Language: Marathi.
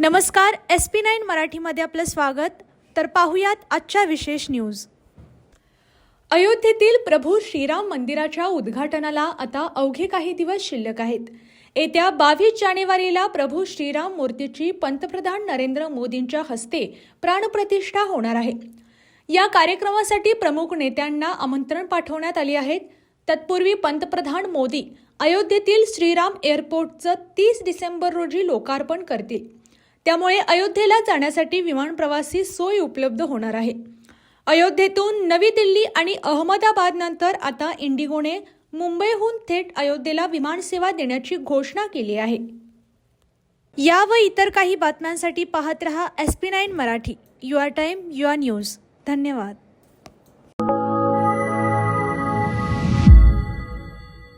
नमस्कार एस पी नाईन मराठीमध्ये आपलं स्वागत. तर पाहुयात आजच्या विशेष न्यूज अयोध्येतील प्रभू श्रीराम मंदिराच्या उद्घाटनाला आता अवघे काही दिवस शिल्लक आहेत. येत्या बावीस जानेवारीला प्रभू श्रीराम मूर्तीची पंतप्रधान नरेंद्र मोदींच्या हस्ते प्राणप्रतिष्ठा होणार आहे. या कार्यक्रमासाठी प्रमुख नेत्यांना आमंत्रण पाठवण्यात आले आहेत. तत्पूर्वी पंतप्रधान मोदी अयोध्येतील श्रीराम एअरपोर्टचं तीस डिसेंबर रोजी लोकार्पण करतील. त्यामुळे अयोध्येला जाण्यासाठी विमान प्रवासी सोय उपलब्ध होणार आहे. अयोध्येतून नवी दिल्ली आणि अहमदाबाद नंतर आता इंडिगोने मुंबईहून थेट अयोध्येला विमानसेवा देण्याची घोषणा केली आहे. या व इतर काही बातम्यांसाठी पाहत रहा S P nine Marathi. Your time your news. धन्यवाद.